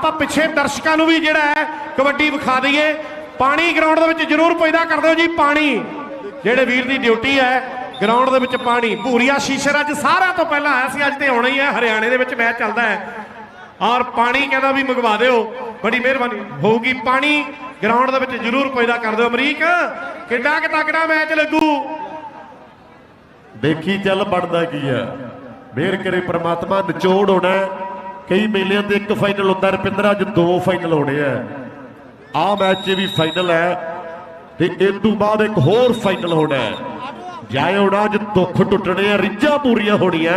ਆਪਾਂ ਪਿੱਛੇ ਦਰਸ਼ਕਾਂ ਨੂੰ ਵੀ ਜਿਹੜਾ ਹੈ ਕਬੱਡੀ ਵਿਖਾ ਦਈਏ। ਪਾਣੀ ਗਰਾਊਂਡ ਦੇ ਵਿੱਚ ਜ਼ਰੂਰ ਪੈਦਾ ਕਰ ਦਿਓ ਜੀ ਪਾਣੀ। ਜਿਹੜੇ ਵੀਰ ਦੀ ਡਿਊਟੀ ਹੈ ਗਰਾਊਂਡ ਦੇ ਵਿੱਚ ਪਾਣੀ। ਭੂਰੀਆ ਸ਼ੀਸ਼ਰ ਅੱਜ ਸਾਰਿਆਂ ਤੋਂ ਪਹਿਲਾਂ ਆਇਆ ਸੀ, ਅੱਜ ਤੇ ਆਉਣਾ ਹੀ ਹੈ। ਹਰਿਆਣੇ ਦੇ ਵਿੱਚ ਮੈਚ ਚੱਲਦਾ ਹੈ। ਔਰ ਪਾਣੀ ਕਹਿੰਦਾ ਵੀ ਮੰਗਵਾ ਦਿਓ। ਬੜੀ ਮਿਹਰਬਾਨੀ। ਹੋਊਗੀ ਪਾਣੀ ਗਰਾਊਂਡ ਦੇ ਵਿੱਚ ਜ਼ਰੂਰ ਪੈਦਾ ਕਰ ਦਿਓ ਅਮਰੀਕ। ਕਿੱਡਾ ਕਿ ਤਕੜਾ ਮੈਚ ਲੱਗੂ। ਦੇਖੀ ਚੱਲ ਬਣਦਾ ਕੀ ਆ ਮਿਹਰ ਕਰੇ ਪ੍ਰਮਾਤਮਾ, ਨਿਚੋੜ ਹੋਣਾ ਕਈ ਮੇਲਿਆਂ ਤੇ ਇੱਕ ਫਾਈਨਲ ਹੁੰਦਾ, ਰੁਪਿੰਦਰ, ਅੱਜ ਦੋ ਫਾਈਨਲ ਹੋਣੇ ਆ। ਆ ਮੈਚ 'ਚ ਵੀ ਫਾਈਨਲ ਹੈ ਤੇ ਇਸ ਤੋਂ ਬਾਅਦ ਇੱਕ ਹੋਰ ਫਾਈਨਲ ਹੋਣਾ ਹੈ। ਜਾਏ ਹੋਣਾ ਅੱਜ ਦੁੱਖ ਟੁੱਟਣੇ ਆ, ਰਿੱਝਾਂ ਪੂਰੀਆਂ ਹੋਣੀਆਂ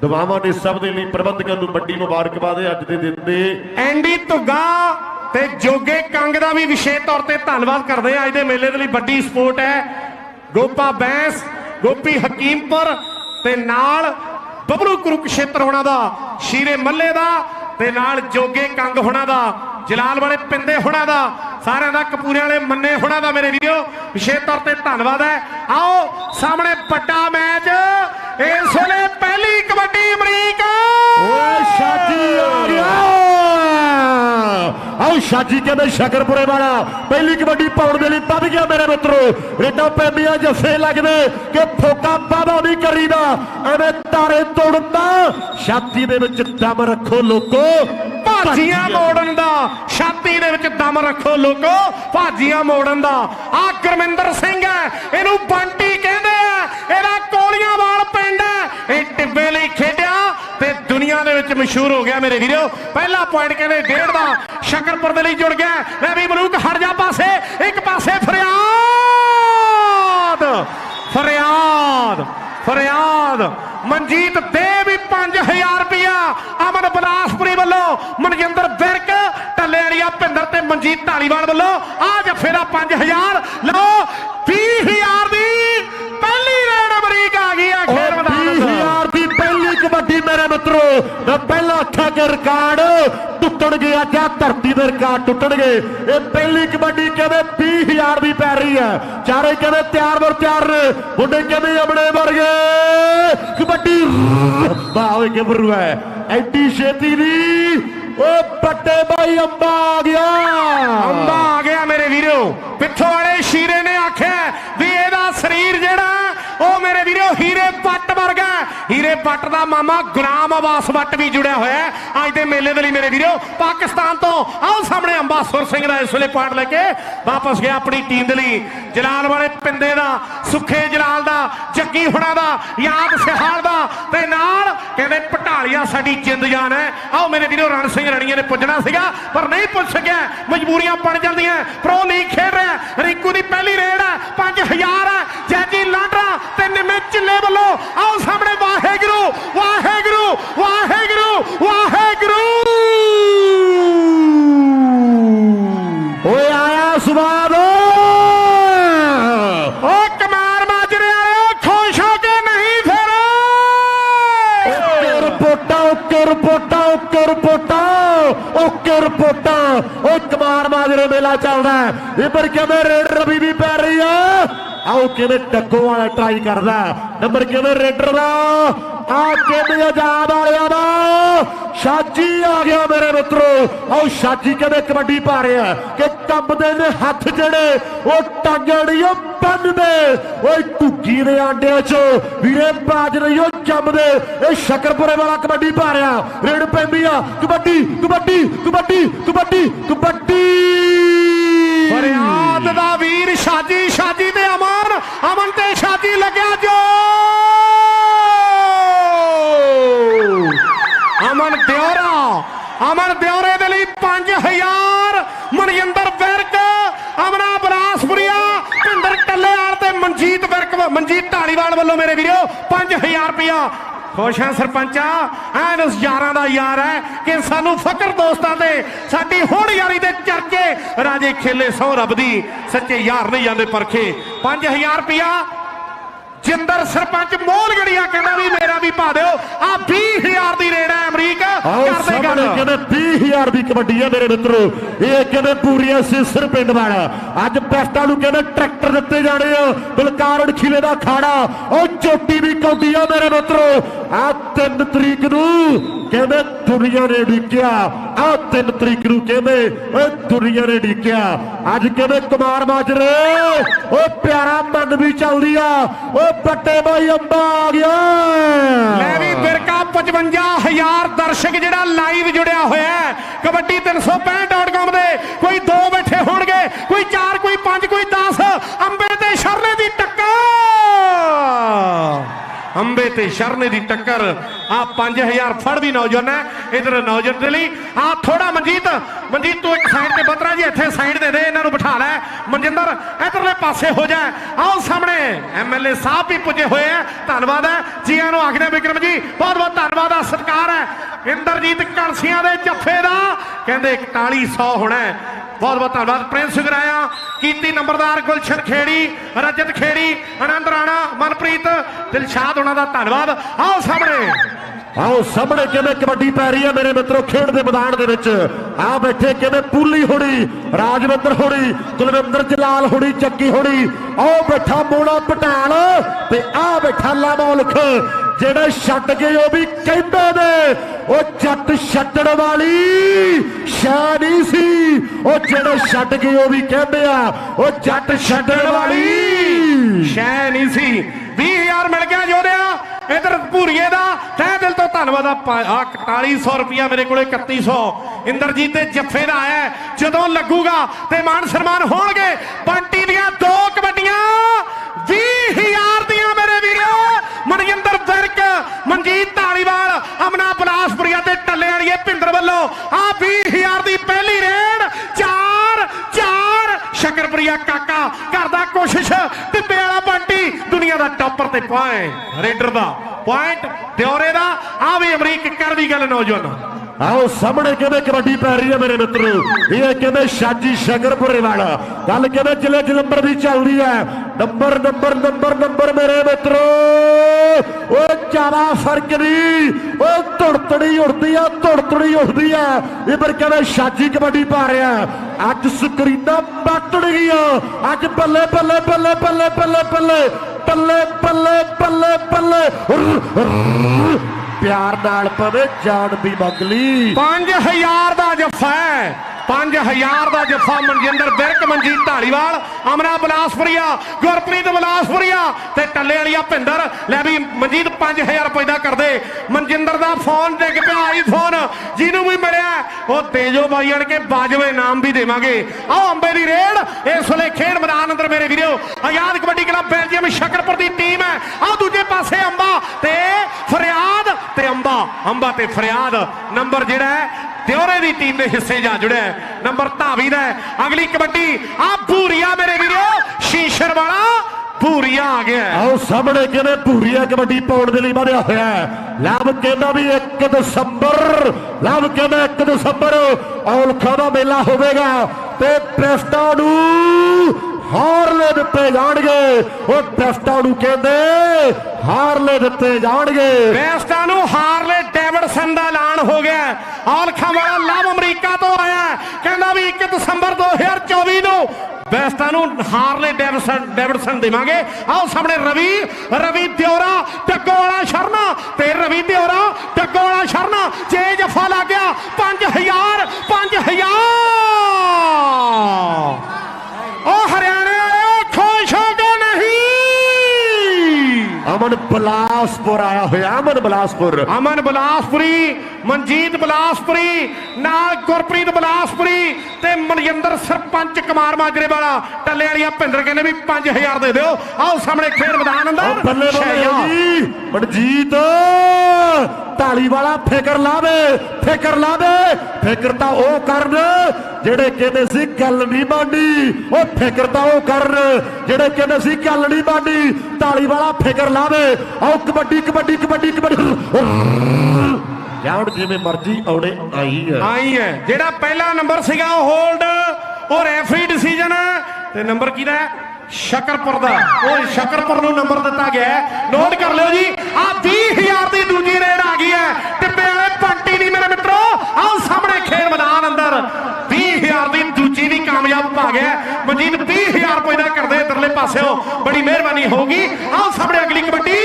ਦੁਆਵਾਂ ਨੇ ਸਭ ਦੇ ਲਈ ਪ੍ਰਬੰਧਕਾਂ ਨੂੰ ਵੱਡੀ ਮੁਬਾਰਕਬਾਦ ਹੈ ਅੱਜ ਦੇ ਦਿਨ ਦੇ। ਐਂਡੀ ਧੁੱਗਾ ਤੇ ਜੋਗੇ ਕੰਗ ਦਾ ਵੀ ਵਿਸ਼ੇਸ਼ ਤੌਰ ਤੇ ਧੰਨਵਾਦ ਕਰਦੇ ਆ। ਅੱਜ ਦੇ ਮੇਲੇ ਦੇ ਲਈ ਵੱਡੀ ਸਪੋਰਟ ਹੈ। ਗੋਪਾ ਬੈਂਸ, ਗੋਪੀ ਹਕੀਮਪੁਰ ਤੇ ਨਾਲ ਬਬਲੂ ਕੁਰੂਕਸ਼ੇਤਰ ਹੋਣਾ ਦਾ, ਸ਼ੀਰੇ ਮੱਲੇ ਦਾ, ਤੇ ਨਾਲ ਜੋਗੇ ਕੰਗ ਹੋਣਾ ਦਾ, ਜਲਾਲ ਵਾਲੇ ਪਿੰਦੇ ਹੋਣਾ ਦਾ, ਸਾਰਿਆਂ ਦਾ, ਕਪੂਰਿਆਂ ਵਾਲੇ ਮੰਨੇ ਹੋਣਾ ਦਾ ਮੇਰੇ ਵੀਡੀਓ ਵਿਸ਼ੇਸ਼ ਤੌਰ ਤੇ ਧੰਨਵਾਦ ਹੈ। ਆਓ, ਸਾਹਮਣੇ ਵੱਡਾ ਮੈਚ। ਇਸ ਵੇਲੇ ਪਹਿਲੀ ਕਬੱਡੀ ਅਮਰੀਕ। ਓਏ ਸ਼ਾਜੀ ਆ ਗਿਆ। ਆਓ ਸ਼ਾਜੀ ਕਹਿੰਦੇ ਸ਼ਕਰਪੁਰੇ ਵਾਲਾ ਪਹਿਲੀ ਕਬੱਡੀ ਪਾਉਣ ਦੇ ਲਈ ਵੱਧ ਗਿਆ ਮੇਰੇ ਮਿੱਤਰੋ। ਰੇਡਾ ਪੈਂਦੀਆਂ ਜੱਫੇ ਲੱਗਦੇ ਕਿ ਫੋਕਾ ਬਾਬਾ ਨਹੀਂ ਕਰੀਦਾ ਐਵੇਂ ਤਾਰੇ ਤੋੜਦਾ। ਛਾਤੀ ਦੇ ਵਿੱਚ ਦਮ ਰੱਖੋ ਲੋਕੋ ਭਾਜੀਆਂ ਮੋੜਨ ਦਾ। ਛਾਤੀ ਦੇ ਵਿੱਚ ਦਮ ਰੱਖੋ ਲੋਕੋ ਭਾਜੀਆਂ ਮੋੜਨ ਦਾ। ਆ ਗੁਰਮਿੰਦਰ ਸਿੰਘ ਹੈ ਇਹਨੂੰ ਬੰਟੀ ਕਹਿੰਦੇ ਆ। ਇਹਦਾ ਕੋਲੀਆਂ ਵਾਲ ਪਿੰਡ ਹੈ। ਇਹ ਟਿੱਬੇ ਲਈ ਖੇਡਿਆ ਤੇ ਦੁਨੀਆ ਦੇ ਵਿੱਚ ਮਸ਼ਹੂਰ ਹੋ ਗਿਆ ਮੇਰੇ ਵੀਰੋ। ਪਹਿਲਾ ਪੁਆਇੰਟ ਕਹਿੰਦੇ ਡੇਢ ਦਾ। ਸ਼ਕਰਪੁਰ ਦੇ ਲਈ ਜੁੜ ਗਿਆ। ਲੈ ਵੀ ਮਲੂਕ, ਹਟ ਜਾ ਪਾਸੇ। ਇੱਕ ਪਾਸੇ ਫਰਿਆਦ। ਫਰਿਆਦ ਫਰਿਆਦ। ਮਨਜੀਤ ਦੇ ਵੀ 5000 ਰੁਪਇਆ ਅਮਨ ਬਲਾਸਪੁਰੀ ਵੱਲੋਂ। ਮਨਜਿੰਦਰ ਵਿਰਕ ਟੱਲੇ ਵਾਲੀਆ ਭਿੰਦਰ ਤੇ ਮਨਜੀਤ ਢਾਲੀਵਾਲ ਵੱਲੋਂ। ਆ ਜੱਫੇ ਦਾ 5000 ਲਓ ਪਹਿਲਾ ਅੱਖਾਂ ਕੇ ਰਿਕਾਰਡ ਟੁੱਟਣਗੇ ਅੱਜ ਆ ਧਰਤੀ ਦੇ ਰਿਕਾਰਡ ਟੁੱਟਣਗੇ ਇਹ ਪਹਿਲੀ ਕਬੱਡੀ ਕਹਿੰਦੇ 20000 ਦੀ ਪੈ ਰਹੀ ਹੈ? ਚਾਰੇ ਕਹਿੰਦੇ ਤਿਆਰ ਬਰ ਤਿਆਰ ਨੇ? ਮੁੰਡੇ ਕਹਿੰਦੇ ਆਪਣੇ ਵਰਗੇ? ਕਬੱਡੀ ਬਾਵੇ ਗੱਭਰੂ ਹੈ। ਐਡੀ ਛੇਤੀ ਦੀ ਓ ਪੱਟੇ ਬਾਈ, ਅੰਬਾ ਆ ਗਿਆ। ਅੰਬਾ ਆ ਗਿਆ ਮੇਰੇ ਵੀਰੋ। ਪਿੱਛੋਂ ਵਾਲੇ ਸ਼ੀਰੇ ਨੇ ਆਖਿਆ ਵੀ ਇਹਦਾ ਸਰੀਰ ਜਿਹੜਾ ਉਹ ਮੇਰੇ ਵੀਰੋ, ਹੀਰੇ ਪੱਟ ਵਰਗਾ ਹੀਰੇ ਪੱਟ ਦਾ ਮਾਮਾ ਗੁਲਾਮ ਆਵਾਸ ਵੱਟ ਵੀ ਜੁੜਿਆ ਹੋਇਆ ਅੱਜ ਦੇ ਮੇਲੇ ਦੇ ਲਈ ਮੇਰੇ ਵੀਰੋ, ਪਾਕਿਸਤਾਨ ਤੋਂ ਆਓ ਸਾਹਮਣੇ ਅੰਬਾ ਸਿੰਘ ਦਾ ਇਸ ਵੇਲੇ ਪੁਆਇੰਟ ਲੈ ਕੇ ਵਾਪਸ ਗਿਆ ਆਪਣੀ ਟੀਮ ਦੇ ਲਈ। ਜਲਾਲ ਵਾਲੇ ਪਿੰਦੇ ਦਾ, ਸੁੱਖੇ ਜਲਾਲ ਦਾ, ਜੱਗੀ ਹੁਣਾ ਦਾ, ਯਾਦ ਸਿਹਾਲ ਦਾ ਤੇ ਨਾਲ ਕਹਿੰਦੇ ਪਟਾਲੀਆ ਸਾਡੀ ਜਿੰਦ ਜਾਨ ਹੈ। ਆਓ ਮੇਰੇ ਵੀਰੋ, ਰਣ ਸਿੰਘ ਰਣੀਏ ਨੇ ਪੁੱਜਣਾ ਸੀਗਾ, ਪਰ ਨਹੀਂ ਪੁੱਜ ਸਕਿਆ ਮਜਬੂਰੀਆਂ ਬਣ ਜਾਂਦੀਆਂ। ਪ੍ਰੋ ਲੀਗ ਖੇਡ ਰਿਹਾ। ਹੈ। ਰਿੰਕੂ ਦੀ ਪਹਿਲੀ ਰੇਡ ਹੈ। 5000 ਹੈ। ਜੈਜੀ ਲਾਂਡਰਾ ਤੇ ਨਿਮੇ ਝਿੱਲੇ ਵੱਲੋਂ ਆਓ ਸਾਹਮਣੇ ਵਾਹਿਗੁਰੂ ਵਾਹਿਗੁਰੂ ਵਾਹਿਗੁਰੂ ਵਾਹਿਗੁਰੂ। ਓਏ ਆਇਆ ਸਵਾਦ। ਓ ਕਮਾਰ ਮਾਜਰੇ ਵਾਲਿਓ ਖੁਸ਼ ਹੋ ਕੇ ਨਹੀਂ ਫਿਰ। ਓਕੇ ਰਿਪੋਰਟਾਂ ਓਕੇ ਰਿਪੋਰਟਾਂ ਓਕੇ ਰਿਪੋਰਟਾਂ ਓਕੇ ਰਿਪੋਰਟਾਂ। ਓ ਕਮਾਰ ਮਾਜਰੇ ਮੇਲਾ ਚੱਲਦਾ ਕਿਵੇਂ ਰੇਡ ਰਵੀ ਦੀ ਪੈ ਰਹੀ ਆ। ਆਓ ਕਿਵੇਂ ਟੱਕੋ ਵਾਲਾ ਟਰਾਈ ਕਰਦਾ। ਨੰਬਰ ਕਿਵੇਂ ਰੇਡਰ ਦਾ? ਆ ਕਿਵੇਂ ਆਜ਼ਾਦ ਵਾਲਿਆ ਦਾ? ਸ਼ਾਜੀ ਆ ਗਿਆ ਮੇਰੇ ਮਿੱਤਰੋ। ਆਓ ਸ਼ਾਜੀ ਕਿਵੇਂ ਕਬੱਡੀ ਪਾ ਰਿਹਾ ਕਿ ਕੰਬਦੇ ਨੇ ਹੱਥ ਜਿਹੜੇ, ਉਹ ਟਾਂਗੜੀ ਉਹ ਬੰਨਦੇ ਓਏ ਟੁੱਗੀ ਦੇ ਆਂਡਿਆਂ ਚ ਵੀਰੇ ਬਾਜ ਰਹੀ ਉਹ ਜੰਮਦੇ ਇਹ ਸ਼ਕਰਪੁਰੇ ਵਾਲਾ ਕਬੱਡੀ ਪਾ ਰਿਹਾ। ਰੇਡ ਪੈਂਦੀ ਆ। ਕਬੱਡੀ ਕਬੱਡੀ ਕਬੱਡੀ ਕਬੱਡੀ ਕਬੱਡੀ। ਫਰਿਆਦ ਦਾ ਵੀਰ ਸ਼ਾਜੀ ਸ਼ਾਜੀ ਤੇ ਅਮਨ ਅਮਨ ਤੇ ਸ਼ਾਜੀ ਲੱਗਿਆ ਜੋ ਅਮਨ ਦਿਉਰਾ ਅਮਨ ਦਿਉਰੇ ਦੇ ਲਈ 5000 ਮਨਜਿੰਦਰ ਵਿਰਕ, ਅਮਨਾ ਬਰਾਸਪੁਰੀਆ, ਭਿੰਦਰ ਟੱਲੇਵਾਲ ਤੇ ਮਨਜੀਤ ਵਿਰਕ ਮਨਜੀਤ ਢਾਲੀਵਾਲ ਵੱਲੋਂ ਮੇਰੇ ਵੀਰੋ 5000 ਰੁਪਇਆ। ਖੁਸ਼ ਹੈ ਸਰਪੰਚਾ ਐਨ ਉਸ ਯਾਰਾਂ ਦਾ ਯਾਰ ਹੈ ਕਿ ਸਾਨੂੰ ਫਕਰ ਦੋਸਤਾਂ ਤੇ, ਸਾਡੀ ਹੁਣ ਯਾਰੀ ਦੇ ਚਰਚੇ। ਰਾਜੇ ਖੇਲੇ ਸੋ ਰੱਬ ਦੀ, ਸੱਚੇ ਯਾਰ ਨਹੀਂ ਜਾਂਦੇ ਪਰਖੇ। 5000 ਰੁਪਇਆ ਜਿੰਦਰ ਸਰਪੰਚ ਮੋਲਗੜੀਆ ਕਹਿੰਦਾ ਵੀ ਮੇਰਾ ਵੀ ਪਾ ਦਿਓ। ਆ 20000 ਦੀ ਰੇਡ ਹੈ ਅਮਰੀਕ। ਕਰਦੇ ਗੱਲ। ਕਹਿੰਦੇ 20000 ਦੀ ਕਬੱਡੀ ਹੈ ਮੇਰੇ ਮਿੱਤਰੋ। ਇਹ ਕਹਿੰਦੇ ਪੂਰੀਆਂ ਸਿਸਰ ਪਿੰਡ ਵਾਲਾ। ਅੱਜ ਪੈਸਟਾਂ ਨੂੰ ਕਹਿੰਦੇ ਟਰੈਕਟਰ ਦਿੱਤੇ ਜਾਣੇ ਆ। ਬਲਕਾਰੜ ਖਿਲੇ ਦਾ ਖਾੜਾ। ਉਹ ਚੋਟੀ ਵੀ ਕੌਡੀ ਆ ਮੇਰੇ ਮਿੱਤਰੋ। ਆ 3 ਤਰੀਕ ਨੂੰ ਕਹਿੰਦੇ ਦੁਨੀਆ ਨੇ ਡਿੱਕਿਆ ਆ ਤਿੰਨ ਤਰੀਕ ਨੂੰ ਕਹਿੰਦੇ ਓਏ ਦੁਨੀਆ ਨੇ ਡਿੱਕਿਆ ਅੱਜ ਕਹਿੰਦੇ ਕੁਮਾਰ ਮਾਜਰੇ? ਓ ਪਿਆਰਾ ਮਨ ਵੀ ਚੱਲਦੀ ਆ। ਓ ਪੱਟੇ ਬਾਈ ਅੰਬਾ ਆ ਗਿਆ। ਲੈ ਵੀ ਬਿਰਕਾ 55000 ਦਰਸ਼ਕ ਜਿਹੜਾ ਲਾਈਵ ਜੁੜਿਆ ਹੋਇਆ ਹੈ। ਕਬੱਡੀ 365.com ਦੇ ਕੋਈ ਦੋ ਬੈਠੇ ਹੋਣਗੇ, ਕੋਈ ਚਾਰ, ਕੋਈ ਪੰਜ, ਕੋਈ 10 ਅੰਬੇ ਤੇ ਸ਼ਰਨੇ ਦੀ ਟੱਕਰ! ਅੰਬੇ ਤੇ ਸ਼ਰਨੇ ਦੀ ਟੱਕਰ। ਆ 5000 ਫੜ ਵੀ ਨੌਜਵਾਨ ਹੈ, ਇਧਰ ਨੌਜਵਾਨ ਦੇ ਲਈ। ਆ ਥੋੜਾ ਮਨਜੀਤ ਮਨਜੀਤ ਤੂੰ ਇੱਕ ਸਾਈਡ ਤੇ ਬਤਰਾ ਜੀ, ਇੱਥੇ ਸਾਈਡ ਦੇ ਦੇ, ਇਹਨਾਂ ਨੂੰ ਬਿਠਾ ਲੈ। ਮਨਜਿੰਦਰ, ਇਧਰਲੇ ਪਾਸੇ ਹੋ ਜਾ। ਆਓ ਸਾਹਮਣੇ। ਐਮਐਲਏ ਸਾਹਿਬ ਵੀ ਪੁੱਜੇ ਹੋਏ ਆ ਧੰਨਵਾਦ ਹੈ। ਜੀਆਂ ਨੂੰ ਆਖਦੇ ਵਿਕਰਮ ਜੀ, ਬਹੁਤ ਬਹੁਤ ਧੰਨਵਾਦ ਆ, ਸਤਿਕਾਰ ਹੈ। ਇੰਦਰਜੀਤ ਕਲਸੀਆਂ ਦੇ ਜੱਫੇ ਦਾ, ਕਹਿੰਦੇ 4100 ਹੋਣਾ ਬਹੁਤ ਬਹੁਤ ਧੰਨਵਾਦ। ਪ੍ਰਿੰਸ ਗਰਾਇਆ ਕੀਤੀ ਨੰਬਰਦਾਰ ਗੁਲਸ਼ਨ ਖੇੜੀ, ਰਜਤ ਖੇੜੀ, ਆਨੰਦ ਰਾਣਾ, ਮਨਪ੍ਰੀਤ, ਦਿਲਸ਼ਾਦ ਉਹਨਾਂ ਦਾ ਧੰਨਵਾਦ। ਆਓ ਸਾਹਮਣੇ। ਆਓ ਸਾਹਮਣੇ ਕਿਵੇਂ ਕਬੱਡੀ ਪੈ ਰਹੀ ਹੈ ਮੇਰੇ ਮਿੱਤਰੋ, ਖੇਡ ਦੇ ਮੈਦਾਨ ਦੇ ਵਿੱਚ। ਆ ਬੈਠੇ ਕਿਵੇਂ ਪੂਲੀ ਹੋਣੀ, ਰਾਜਵਿੰਦਰ ਹੋਣੀ, ਕੁਲਵਿੰਦਰ ਜਲਾਲ ਹੋਣੀ, ਚੱਕੀ ਹੋਣੀ। ਆਓ ਬੈਠਾ ਮੋਣਾ ਪਟਾਲ ਤੇ ਆ ਬੈਠਾ ਲਾਮੌਲਖ। ਜਿਹੜੇ ਛੱਡ ਕੇ ਉਹ ਵੀ ਕਹਿੰਦੇ ਨੇ, ਉਹ ਜੱਟ ਛੱਡਣ ਵਾਲੀ ਸ਼ੈ ਨਹੀਂ ਸੀ। ਉਹ ਜਿਹੜੇ ਛੱਡ ਕੇ ਉਹ ਵੀ ਕਹਿੰਦੇ ਆ, ਉਹ ਜੱਟ ਛੱਡਣ ਵਾਲੀ ਸ਼ੈ ਨਹੀਂ ਸੀ। 20000 ਮਿਲ ਗਿਆ ਜੋੜਿਆ ਇਧਰ ਭੂਰੀਏ ਦਾ, ਤਹਿ ਦਿਲ ਤੋਂ ਧੰਨਵਾਦ ਆ ਪਾ- ਆ 4100 ਰੁਪਿਆ ਮੇਰੇ ਕੋਲੇ 3100 ਇੰਦਰਜੀਤ ਦੇ ਜੱਫੇ ਦਾ ਆਇਆ, ਜਦੋਂ ਲੱਗੂਗਾ ਤੇ ਮਾਨ ਸਨਮਾਨ ਹੋਣਗੇ। ਬੰਟੀ ਦੀਆਂ ਦੋ ਕਬੱਡੀਆਂ 20000 ਦੀਆਂ ਮੇਰੇ ਵੀਰੋ। ਮਨਜਿੰਦਰ ਵਿਰਕ ਮਨਜੀਤ ਢਾਲੀਵਾਲ ਅਮਨਾ ਬਲਾਸਪੁਰੀਆ ਤੇ ਟੱਲੇ ਵਾਲੀਏ ਭਿੰਦਰ ਵੱਲੋਂ। ਆ 20000 ਦੀ ਪਹਿਲੀ ਰੇਡ, ਚਾਰ ਚਾਰ। ਸ਼ਕਰਪੁਰੀਆ ਕਾਕਾ ਕਰਦਾ ਕੋਸ਼ਿਸ਼, ਟਿੱਬੇ ਵਾਲਾ ਬੰਟੀ, ਦੁਨੀਆ ਦਾ ਟਾਪਰ ਤੇ ਪੁਆਇੰਟ ਰੇਡਰ ਦਾ ਪੁਆਇੰਟ ਦਿਉਰੇ ਦਾ। ਆ ਵੀ ਅਮਰੀਕ ਕਰ ਦੀ ਗੱਲ, ਨੌਜਵਾਨ। ਆਓ ਸਾਹਮਣੇ ਕਿਵੇਂ ਕਬੱਡੀ ਪੈ ਰਹੀ ਹੈ ਮੇਰੇ ਮਿੱਤਰੋ? ਇਹ ਕਿਵੇਂ ਸ਼ਾਜੀ ਸ਼ਗਰਪੁਰੇ ਵਾਲਾ? ਗੱਲ ਕਿਵੇਂ ਜ਼ਿਲ੍ਹੇ ਜਲੰਧਰ ਦੀ ਚੱਲਦੀ ਹੈ? ਨੰਬਰ ਨੰਬਰ ਨੰਬਰ ਨੰਬਰ ਮੇਰੇ ਮਿੱਤਰੋ। ਉਹ ਜ਼ਿਆਦਾ ਫ਼ਰਕ ਨਹੀਂ। ਉਹ ਧੁੜਤੜੀ ਉੜਦੀ ਆ ਧੁੜਤੜੀ ਉੜਦੀ ਆ। ਇਹ ਪਰ ਕਿਵੇਂ ਸ਼ਾਜੀ ਕਬੱਡੀ ਪਾ ਰਿਹਾ ਅੱਜ ਸਕਰੀਨਾ ਪੱਟੜ ਗਈਆਂ। ਅੱਜ ਬੱਲੇ ਬੱਲੇ ਬੱਲੇ ਬੱਲੇ ਬੱਲੇ ਬੱਲੇ ਬੱਲੇ। ਬੱਲੇ ਬੱਲੇ ਬੱਲੇ ਬੱਲੇ। ਪਿਆਰ ਨਾਲ ਪਵੇ, ਜਾਨ ਦੀ ਮੰਗ ਲਈ। 5000 ਦਾ ਜੱਫਾ ਹੈ। 5000 ਦਾ ਜੱਫਾ ਮਨਜਿੰਦਰ ਬਿਰਕ ਮਨਜੀਤ ਢਾਲੀਵਾਲ ਅਮਨਾ ਬਲਾਸਪੁਰੀਆ, ਗੁਰਪ੍ਰੀਤ ਬਲਾਸਪੁਰੀਆ ਤੇ ਟੱਲੇ ਵਾਲੀਆ ਭਿੰਦਰ। ਲੈ ਵੀ ਮਨਜੀਤ 5000 ਰੁਪਏ ਦਾ ਕਰਦੇ। ਮਨਜਿੰਦਰ ਦਾ ਫੋਨ ਡਿੱਗ ਪਿਆ ਆਈਫੋਨ ਜਿਹਨੂੰ ਵੀ ਮਿਲਿਆ, ਉਹ ਤੇਜੋ ਬਾਈ ਅਣ ਕੇ ਬਾਜਵੇ, ਨਾਮ ਵੀ ਦੇਵਾਂਗੇ। ਆਹ ਅੰਬੇ ਦੀ ਰੇਡ, ਇਸ ਵੇਲੇ ਖੇਡ ਮੈਦਾਨ ਅੰਦਰ ਮੇਰੇ ਵੀਰੋ। ਆਜ਼ਾਦ ਕਬੱਡੀ ਕਲੱਬ ਬੈਲਜੀਅਮ ਸ਼ਕਰਪੁਰ ਦੀ ਟੀਮ ਹੈ। ਆਹ ਦੂਜੇ ਪਾਸੇ ਅੰਬਾ ਤੇ ਫਰਿਆਦ ਤੇ ਅੰਬਾ। ਅੰਬਾ ਤੇ ਫਰਿਆਦ, ਨੰਬਰ ਜਿਹੜਾ ਦਿਉਰੇ ਦੀ ਟੀਮ ਦੇ ਹਿੱਸੇ ਜਾ ਜੁੜਿਆ। ਨੰਬਰ ਧਾਵੀ ਦਾ। ਅਗਲੀ ਕਬੱਡੀ ਆ ਭੂਰੀਆ ਮੇਰੇ ਵੀਰੋ ਸ਼ੀਸ਼ਰ ਵਾਲਾ ਭੂਰੀਆ ਆ ਗਿਆ। ਆਓ ਸਾਹਮਣੇ ਕਿਵੇਂ ਭੂਰੀਆ ਕਬੱਡੀ ਪਾਉਣ ਦੇ ਲਈ ਵਧਿਆ ਹੋਇਆ ਲਵ ਕਹਿੰਦਾ ਵੀ 1 ਦਸੰਬਰ ਲਵ ਕਹਿੰਦਾ 1 ਦਸੰਬਰ ਔਲਖਾ ਦਾ ਮੇਲਾ ਹੋਵੇਗਾ ਤੇ ਪ੍ਰੈਸਟਾ ਨੂੰ ਹਾਰਲੇ ਦਿੱਤੇ ਜਾਣਗੇ ਉਹ ਪ੍ਰੈਸਟਾ ਨੂੰ ਕਹਿੰਦੇ ਹਾਰਲੇ ਦਿੱਤੇ ਜਾਣਗੇ ਬੈਸਟਾਂ ਨੂੰ ਹਾਰਲੇ ਡੇਵਿਡਸਨ ਦਾ ਹੋ ਗਿਆ। ਹੈ। ਵਾਲਾ ਲਵ ਅਮਰੀਕਾ ਤੋਂ ਆਇਆ। ਕਹਿੰਦਾ ਵੀ 1 ਦਸੰਬਰ 2024 ਨੂੰ ਬੈਸਟਾਂ ਨੂੰ ਹਾਰਲੇ ਡੇਵਿਡਸਨ ਡੇਵਿਡਸਨ ਦੇਵਾਂਗੇ। ਆਓ ਸਾਹਮਣੇ ਰਵੀ ਰਵੀ ਦਿਉਰਾ ਟੱਗੋ ਵਾਲਾ ਸ਼ਰਨਾ। ਤੇ ਰਵੀ ਦਿਉਰਾ ਟੱਗੋ ਵਾਲਾ ਸ਼ਰਨਾ। ਜੇ ਜਫਾ ਲੱਗ ਗਿਆ 5000 5000 ਉਹ ਹਰਿਆਣਾ ਵਾਲੇ ਖੁਸ਼ ਹੋ ਕੇ ਨਹੀਂ ਅਮਨ ਬਲਾਸਪੁਰ ਆਇਆ ਹੋਇਆ ਅਮਨ ਬਲਾਸਪੁਰ। ਅਮਨ ਬਲਾਸਪੁਰੀ ਮਨਜੀਤ ਬਲਾਸਪੁਰੀ ਨਾਲ ਗੁਰਪ੍ਰੀਤ ਬਲਾਸਪੁਰੀ ਤੇ ਮਨਜਿੰਦਰ ਸਰਪੰਚ ਕੁਮਾਰ ਮਾਜਰੇ ਵਾਲਾ। ਟੱਲੇ ਵਾਲੀਆਂ ਭਿੰਦਰ ਕਹਿੰਦੇ ਵੀ 5000 ਦੇ ਦਿਓ। ਆਓ ਸਾਹਮਣੇ ਖੇਡ ਮੈਦਾਨ ਅੰਦਰ। ਬੱਲੇ ਬੱਲੇ। ਜੀ ਮਨਜੀਤ। ਢਾਲੀ ਵਾਲਾ ਫਿਕਰ ਲਾਵੇ ਫਿਕਰ ਲਾਵੇ ਫਿਕਰ ਤਾਂ ਉਹ ਕਰਨ ਜਿਹੜੇ ਕਹਿੰਦੇ ਸੀ ਗੱਲ ਨਹੀਂ ਬਾਡੀ ਉਹ ਫਿਕਰ ਤਾਂ ਉਹ ਕਰਨ ਜਿਹੜੇ ਕਹਿੰਦੇ ਸੀ ਗੱਲ ਨਹੀਂ ਬਾਡੀ ਢਾਲੀ ਵਾਲਾ ਫਿਕਰ ਲਾਵੇ ਆਓ ਕਬੱਡੀ ਕਬੱਡੀ ਕਬੱਡੀ ਕਬੱਡੀ। ਜਾਉਣ ਜਿਵੇਂ ਮਰਜ਼ੀ ਆਉਣੇ ਆਈ ਹੈ। ਆਈ ਹੈ। ਜਿਹੜਾ ਪਹਿਲਾ ਨੰਬਰ ਸੀਗਾ ਉਹ ਹੋਲਡ ਉਹ ਰੈਫਰੀ ਡਿਸੀਜਨ। ਤੇ ਨੰਬਰ ਕਿਹਦਾ ਹੈ? ਸ਼ਕਰਪੁਰ ਦਾ। ਉਹ ਸ਼ਕਰਪੁਰ ਨੂੰ ਨੰਬਰ ਦਿੱਤਾ ਗਿਆ ਨੋਟ ਕਰ ਲਿਓ ਜੀ ਆ 20000 ਦੀ ਦੂਜੀ ਰੇਡ ਆ ਗਈ ਹੈ ਟਿੱਬੇ ਵਾਲੇ ਪੰਟੀ ਨਹੀਂ ਮੇਰੇ ਮਿੱਤਰੋ, ਆਓ ਸਾਹਮਣੇ ਖੇਡ ਮੈਦਾਨ ਅੰਦਰ। 20000 ਦੀ ਦੂਜੀ ਵੀ ਕਾਮਯਾਬ ਪਾ ਗਿਆ ਮਜੀਦ 20000 ਰੁਪਏ ਦਾ ਕਰਦੇ ਇਧਰਲੇ ਪਾਸਿਓ। ਬੜੀ ਮਿਹਰਬਾਨੀ ਹੋਊਗੀ। ਆਓ ਸਾਹਮਣੇ ਅਗਲੀ ਕਬੱਡੀ,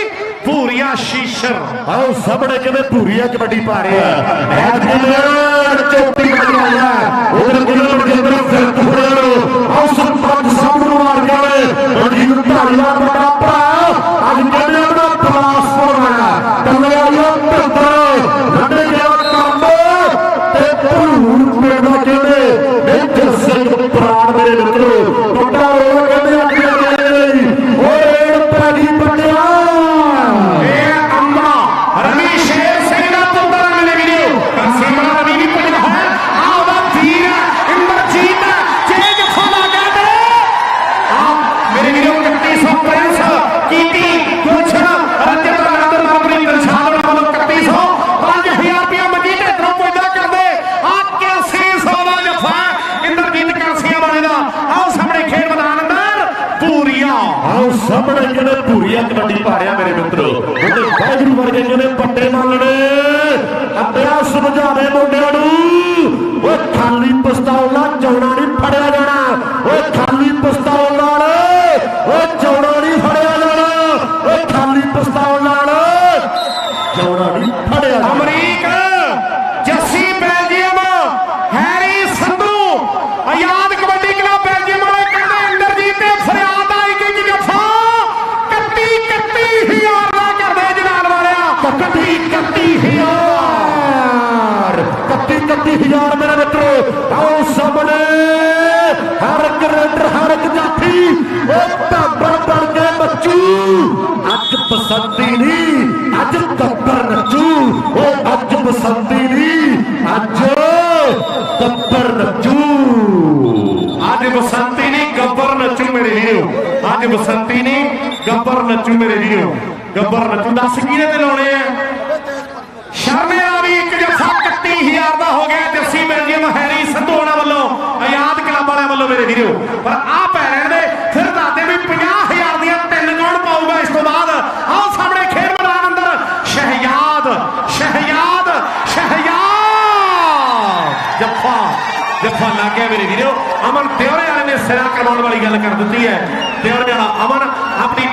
ਭੂਰੀਆ ਸ਼ੀਸ਼ਰ। ਆਓ ਸਾਹਮਣੇ ਕਿਵੇਂ ਭੂਰੀਆ ਕਬੱਡੀ ਪਾ ਰਿਹਾ ਐਤ ਬੁਲਰ ਚੋਟੀ ਬਣਾਇਆ ਉਧਰ ਬੁਲਰ ਜਿੰਦਰ ਫਿਰ ਆਓ ਸੰਪਰਕ ਸਾਹਮਣੇ ਮਾਰ ਗਿਆ ਮਜੀਦ ਭਾਰੀਆ ਪ੍ਰਾਣ ਮੇਰੇ ਨਿਕਲੇ ਨੱਚੂ ਮੇਰੇ ਵੀਰੋ। ਗੱਬਰ ਨੱਚੂ। ਦੱਸ ਕਿਹਦੇ ਤੇ ਲਾਉਣੇ ਆ? ਸ਼ਰਮੇ ਆ ਵੀ ਇੱਕ ਜੱਫਾ 31000 ਦਾ ਹੋ ਗਿਆ ਜੱਸੀ ਮਿਲ ਜੀ ਮਹਿਰੀ ਸੰਧੋਣਾ ਵੱਲੋਂ, ਆਜ਼ਾਦ ਕਲੱਬ ਵਾਲਿਆਂ ਵੱਲੋਂ ਮੇਰੇ ਵੀਰੋ। ਪਰ ਆ ਪੈ ਰਹਿਣ ਦੇ ਫਿਰ ਦਾਦੇ ਵੀ 50000 ਦੀਆਂ ਤਿੰਨ ਕੌਣ ਪਾਊਗਾ ਇਸ ਤੋਂ ਬਾਅਦ। ਆਓ ਸਾਹਮਣੇ ਖੇਡ ਮੈਦਾਨ ਅੰਦਰ ਸ਼ਹਿਯਾਦ ਸ਼ਹਿਯਾਦ ਸ਼ਹਿਯਾਦ ਜੱਫਾ ਜੱਫਾ ਲੱਗ ਗਿਆ ਮੇਰੇ ਵੀਰੋ। ਅਮਨ ਦਿਓਰੇ ਵਾਲੇ ਨੇ ਸਿਰਾ ਕਰਵਾਉਣ ਵਾਲੀ ਗੱਲ ਕਰ ਦਿੱਤੀ ਹੈ। ਦਿਓਰੇ ਵਾਲਾ ਅਮਨ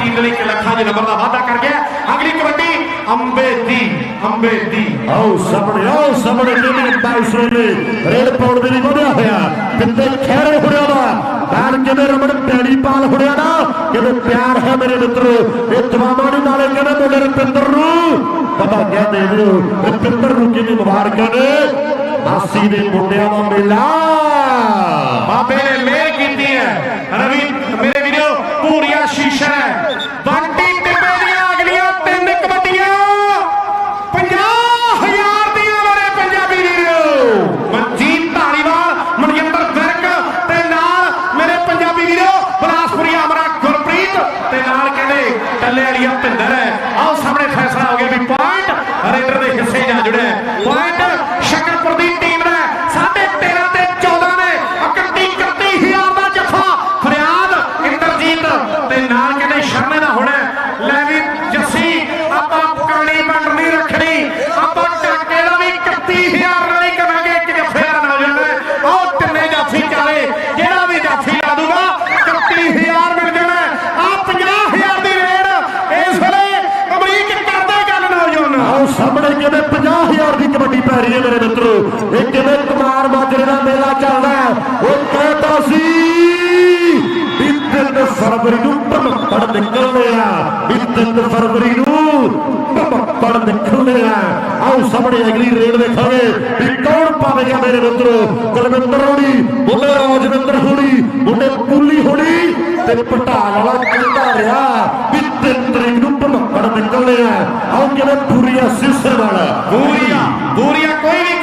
ਟੀਮ ਦੇ ਲਈ 1 ਲੱਖਾਂ ਦੇ ਨੰਬਰ ਦਾ ਵਾਅਦਾ ਕਰ ਗਿਆ। ਅਗਲੀ ਕਬੱਡੀ ਅੰਬੇ ਦੀ ਅੰਬੇ ਦੀ। ਆਓ ਸਾਹਮਣੇ ਆਓ ਸਾਹਮਣੇ ਟੀਮ ਬਾਈਸਰੇ ਨੇ ਰੇਡ ਪਾਉਣ ਦੇ ਲਈ ਵਧਿਆ ਹੋਇਆ। ਕਿੰਦੇ ਖੇੜੇ ਹੋੜਿਆ ਦਾ ਬਾਣ ਕਿਵੇਂ ਰਮਣ ਪੈਣੀ ਪਾਲ ਹੋੜਿਆ ਦਾ ਕਿਵੇਂ ਪਿਆਰ ਹੈ ਮੇਰੇ ਮਿੱਤਰੋ? ਇਹ ਤਮਾਮਾ ਦੇ ਨਾਲੇ ਕਹਿੰਦੇ ਮੁੰਡੇ ਰਪਿੰਦਰ ਨੂੰ। ਪਤਾ ਕਹਿੰਦੇ ਵੀਰੋ ਰਪਿੰਦਰ ਨੂੰ ਕਿਵੇਂ ਮੁਬਾਰਕਾਂ ਨੇ? ਆਸੀ ਦੇ ਮੁੰਡਿਆਂ ਦਾ ਮੇਲਾ। ਬਾਬੇ ਨੇ ਮਿਹਰ ਕੀਤੀ ਹੈ। ਰਵੀ ਮੇਰੇ Burya şişe. Bana ਮਿੱਤਰੋ ਕਿਵੇਂ ਕੁਮਾਰ ਮਾਜਰੇ ਦਾ ਮੇਲਾ ਚੱਲਦਾ ਉਹ ਕਹਤਾ ਸੀ ਵੀ 3 ਫਰਵਰੀ ਨੂੰ ਪੜ ਨਿਕਲਦੇ ਆ। ਵੀ 3 ਫਰਵਰੀ ਨੂੰ ਪੜ ਨਿਕਲਦੇ ਆ। ਆਓ ਸਾਹਮਣੇ ਅਗਲੀ ਰੇਡ ਵੇਖਾਂਗੇ ਵੀ ਕੌਣ ਪਾਵੇਗਾ ਮੇਰੇ ਮਿੱਤਰੋ। ਕੁਲਵਿੰਦਰ ਹੋਣੀ ਬੁੱਲੇ ਰਾਜਵਿੰਦਰ ਹੋਣੀ ਬੁੱਲੇ ਪੁੱਲੀ ਹੋਣੀ ਤੇ ਪਟਾਲ ਵਾਲਾ ਕਹਿੰਦਾ ਰਿਹਾ ਵੀ 3 ਨੂੰ ਪੜ ਨਿਕਲਦੇ ਆ। ਆਓ ਕਿਵੇਂ ਪੂਰੀਆ ਸਿਸਰ ਵਾਲਾ ਪੂਰੀਆ ਪੂਰੀ তৈরি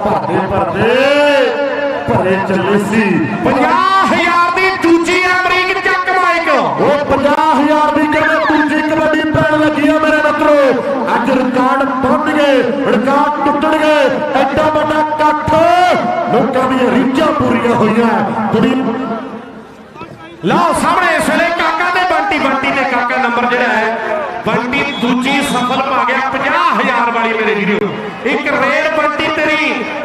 ਭਾਦੇ ਭਰਦੇ ਭਰੇ ਚੱਲੇ ਸੀ 50000 ਦੀ ਦੂਜੀ ਅਮਰੀਕ ਚੱਕ ਮਾਈਕ ਉਹ 50000 ਦੀ ਕਹਿੰਦੇ ਦੂਜੀ ਕਬੱਡੀ ਪੈਣ ਲੱਗੀ ਆ ਮੇਰੇ ਮਿੱਤਰੋ ਅੱਜ ਰਿਕਾਰਡ ਬੰਦ ਗਏ ਰਿਕਾਰਡ ਟੁੱਟਣਗੇ ਐਡਾ ਵੱਡਾ ਇਕੱਠ ਲੋਕਾਂ ਦੀਆਂ ਰੀਝਾਂ ਪੂਰੀਆਂ ਹੋਈਆਂ ਕੁੜੀ ਲਓ ਸਾਹਮਣੇ ਇਸ ਵੇਲੇ ਕਾਕਾ ਤੇ ਬੰਟੀ ਬੰਟੀ ਤੇ ਕਾਕਾ ਨੰਬਰ ਜਿਹੜਾ ਹੈ ਬੰਟੀ ਦੂਜੀ ਸਫਲ ਪਾ ਗਿਆ 50000 ਵਾਲੀ ਮੇਰੇ ਵੀਰੋ ਇੱਕ ਰੇਡ ਬੰਟੀ العالمين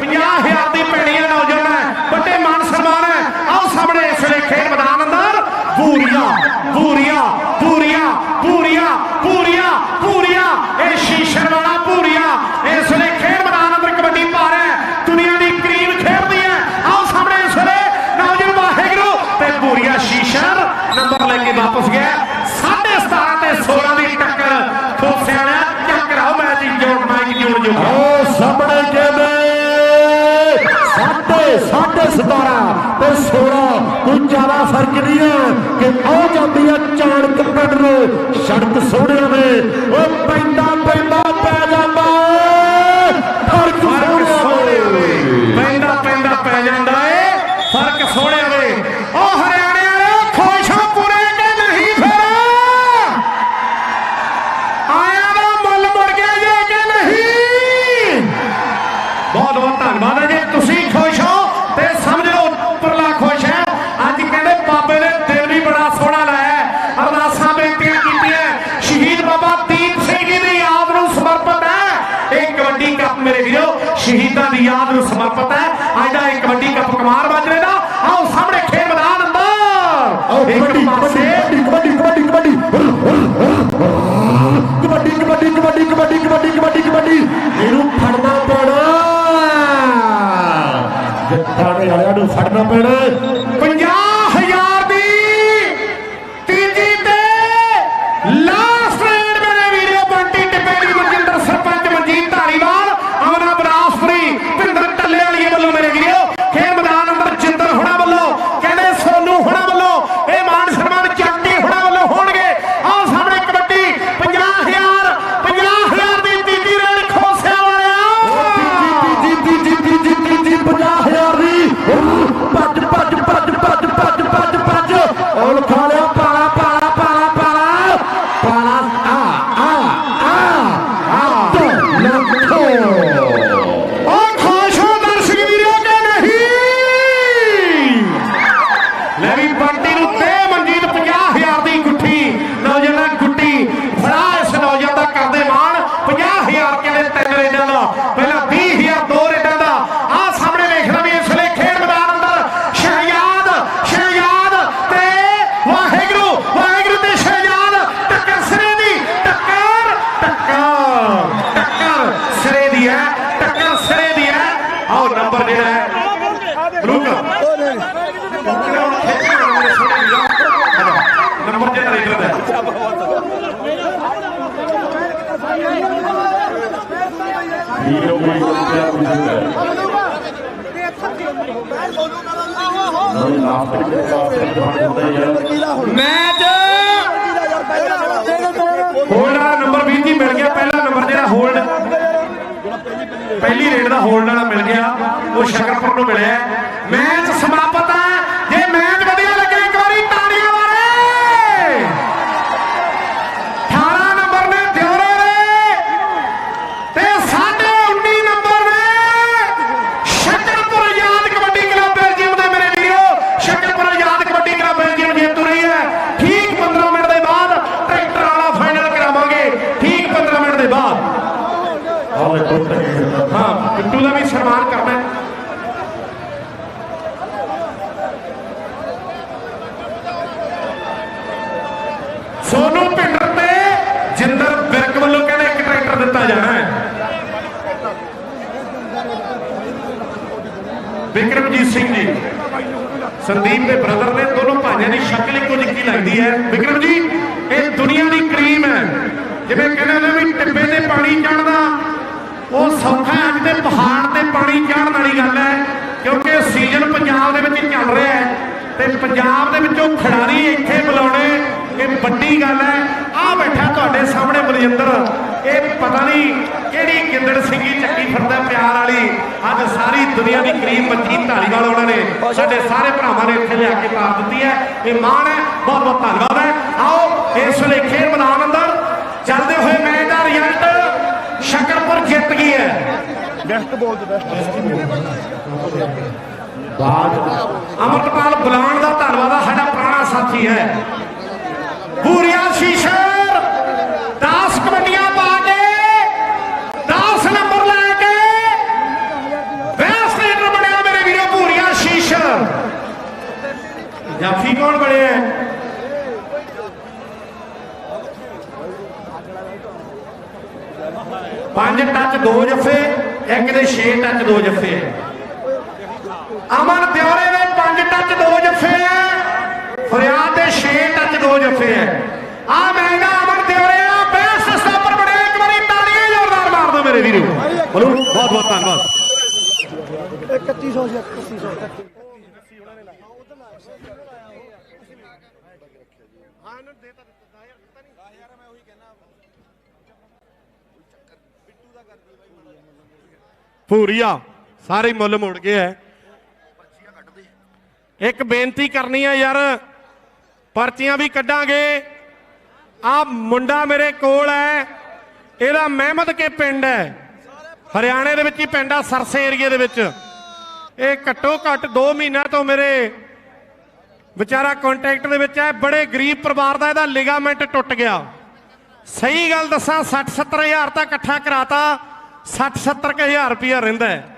perder. ਵੀਡੀਓ ਕੋਈ ਕਿਹੜਾ ਮਸ਼ਹੂਰ ਹੈ ਮੈਚ ਹੋਲਡਾ ਨੰਬਰ 20 ਜੀ ਮਿਲ ਗਿਆ। ਪਹਿਲਾ ਨੰਬਰ ਜਿਹੜਾ ਹੋਲਡ, ਪਹਿਲੀ ਰੇਡ ਦਾ ਹੋਲਡ ਵਾਲਾ ਮਿਲ ਗਿਆ। ਉਹ ਸ਼ਕਰਪੁਰ ਨੂੰ ਮਿਲਿਆ। ਮੈਚ ਗੁਰਜੀਤ ਸਿੰਘ ਜੀ। ਸੰਦੀਪ ਦੇ ਬ੍ਰਦਰ ਨੇ ਦੋਨੋਂ ਭਾਈਆਂ ਦੀ ਸ਼ਕਲ ਇੱਕੋ ਜਿੱਕੀ ਲੱਗਦੀ ਹੈ? ਵਿਕਰਮ ਜੀ, ਇਹ ਦੁਨੀਆ ਦੀ ਕਰੀਮ ਹੈ। ਜਿਵੇਂ ਕਹਿੰਦੇ ਨੇ ਵੀ ਟਿੱਬੇ ਤੇ ਪਾਣੀ ਚੜਦਾ ਉਹ ਸੌਖਾ ਅੱਜ ਦੇ ਪਹਾੜ ਤੇ ਪਾਣੀ ਚੜਨ ਵਾਲੀ ਗੱਲ ਹੈ, ਕਿਉਂਕਿ ਸੀਜ਼ਨ ਪੰਜਾਬ ਦੇ ਵਿੱਚ ਚੱਲ ਰਿਹਾ ਹੈ। ਤੇ ਪੰਜਾਬ ਦੇ ਵਿੱਚੋਂ ਖਿਡਾਰੀ ਇੱਥੇ ਬੁਲਾਉਣੇ, ਇਹ ਵੱਡੀ ਗੱਲ ਹੈ। ਆ ਬੈਠਾ ਤੁਹਾਡੇ ਸਾਹਮਣੇ ਬਲਜਿੰਦਰ। ਇਹ ਪਤਾ ਨਹੀਂ ਕਿਹੜੀ ਗਿੱਦੜ ਸਿੰਘੀ ਚੱਕੀ ਫਿਰਦਾ ਪਿਆਰ ਵਾਲੀ। ਅੱਜ ਸਾਰੀ ਦੁਨੀਆ ਦੀ ਕਰੀਬ ਮੱਛੀ ਢਾਲੀਵਾਲ ਉਹਨਾਂ ਨੇ ਸਾਡੇ ਸਾਰੇ ਭਰਾਵਾਂ ਨੇ ਇੱਥੇ ਲਿਆ ਕੇ ਤਾਰ ਦਿੱਤੀ ਹੈ। ਇਹ ਮਾਣ ਹੈ ਬਹੁਤ ਬਹੁਤ ਧੰਨਵਾਦ ਹੈ। ਆਓ ਇਸ ਵੇਲੇ ਖੇਡ ਮੈਦਾਨ ਅੰਦਰ ਚੱਲਦੇ ਹੋਏ ਮੈਚ ਦਾ ਰਿਜ਼ਲਟ ਸ਼ਕਰਪੁਰ ਜਿੱਤ ਗਈ ਹੈ। ਅਮਰਪਾਲ ਬੁਲਾਣ ਦਾ ਧੰਨਵਾਦ ਸਾਡਾ ਪੁਰਾਣਾ ਸਾਥੀ ਹੈ। ਪੂਰੀਆ ਸ਼ੀਸ਼ਰ 10 ਕਬੱਡੀਆਂ ਪਾ ਕੇ 10 ਨੰਬਰ ਲੈ ਕੇ ਬੈਸਟ ਲੀਡਰ ਬਣਿਆ ਮੇਰੇ ਵੀਰੋ ਪੂਰੀਆ ਸ਼ੀਸ਼ਰ ਜਾਫੀ ਕੌਣ ਬਣਿਆ ਹੈ? ਪੰਜ ਟੱਚ ਦੋ ਜੱਫੇ ਇੱਕ ਦੇ 6 ਟੱਚ ਦੋ ਜੱਫੇ। ਅਮਨ ਦਿਉਰੇ ਦੇ ਪੰਜ ਟੱਚ ਦੋ ਜੱਫੇ। ਹੈ ਫਰਿਆਦ ਦੇ 6 ਟੱਚ ਦੋ ਜੱਫੇ। ਹੈ ਆ ਮਹਿੰਗਾ ਅਮਨ ਦਿਉਰੇ ਆ ਬੈਸਟ ਸਟਾਪਰ ਬਣਿਆ ਇੱਕ ਵਾਰੀ ਤਾੜੀਆਂ ਜ਼ੋਰਦਾਰ ਮਾਰ ਦਿਓ ਮੇਰੇ ਵੀਰੋ। ਬੋਲੋ, ਬਹੁਤ ਬਹੁਤ ਧੰਨਵਾਦ। 3100 ਸੀ 3100 ਭੂਰੀਆ ਸਾਰੇ ਮੁੱਲ ਮੁੜ ਗਏ ਹੈ ਇੱਕ ਬੇਨਤੀ ਕਰਨੀ ਹੈ ਯਾਰ, ਪਰਚੀਆਂ ਵੀ ਕੱਢਾਂਗੇ। ਆ ਮੁੰਡਾ ਮੇਰੇ ਕੋਲ ਹੈ ਇਹਦਾ ਮਹਿਮਦ ਕੇ ਪਿੰਡ ਹੈ ਹਰਿਆਣੇ ਦੇ ਵਿੱਚ ਹੀ ਪਿੰਡ ਆ, ਸਰਸੇ ਏਰੀਏ ਦੇ ਵਿੱਚ। ਇਹ ਘੱਟੋ ਘੱਟ 2 ਮਹੀਨਿਆਂ ਤੋਂ ਮੇਰੇ ਵਿਚਾਰਾ ਕੰਟੈਕਟ ਦੇ ਵਿੱਚ ਹੈ ਬੜੇ ਗਰੀਬ ਪਰਿਵਾਰ ਦਾ ਇਹਦਾ ਲਿਗਾਮੈਂਟ ਟੁੱਟ ਗਿਆ। ਸਹੀ ਗੱਲ ਦੱਸਾਂ 60 70 ਹਜ਼ਾਰ ਤਾਂ ਇਕੱਠਾ ਕਰਾਤਾ। 60 70 ਹਜ਼ਾਰ ਰੁਪਇਆ ਰਹਿੰਦਾ ਹੈ।